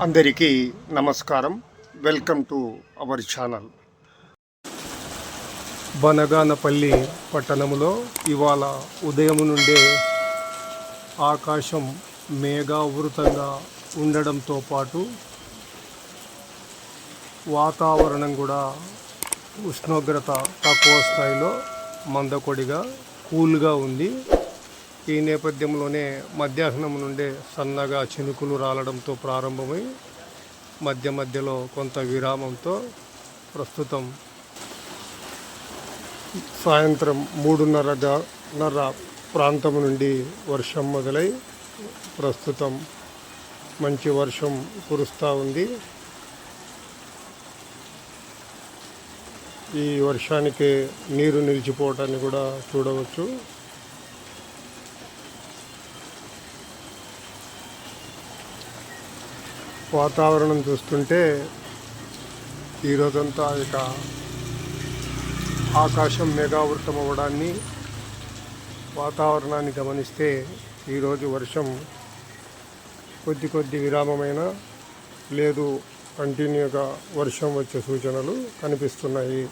అందరికీ నమస్కారం. Welcome to our channel Banaganapalli పట్టణంలో ఇవాళ ఉదయం నుండే ఆకాశం మేఘావృతంగా ఉండడంతో పాటు వాతావరణం కూడా ఉష్ణోగ్రత తక్కువ స్థాయిలో మందకొడిగా కూల్గా ఉంది. ఈ నేపథ్యంలోనే మధ్యాహ్నం నుండే సన్నగా చినుకులు రాలడంతో ప్రారంభమై మధ్య మధ్యలో కొంత విరామంతో ప్రస్తుతం సాయంత్రం మూడున్నర నర ప్రాంతం నుండి వర్షం మొదలై ప్రస్తుతం మంచి వర్షం కురుస్తూ ఉంది. ఈ వర్షానికి నీరు నిలిచిపోవటాన్ని కూడా చూడవచ్చు. వాతావరణం చూస్తుంటే ఈరోజంతా ఇక ఆకాశం మేఘావృతం అవ్వడాన్ని వాతావరణాన్ని గమనిస్తే ఈరోజు వర్షం కొద్ది కొద్ది విరామమైన లేదు కంటిన్యూగా వర్షం వచ్చే సూచనలు కనిపిస్తున్నాయి.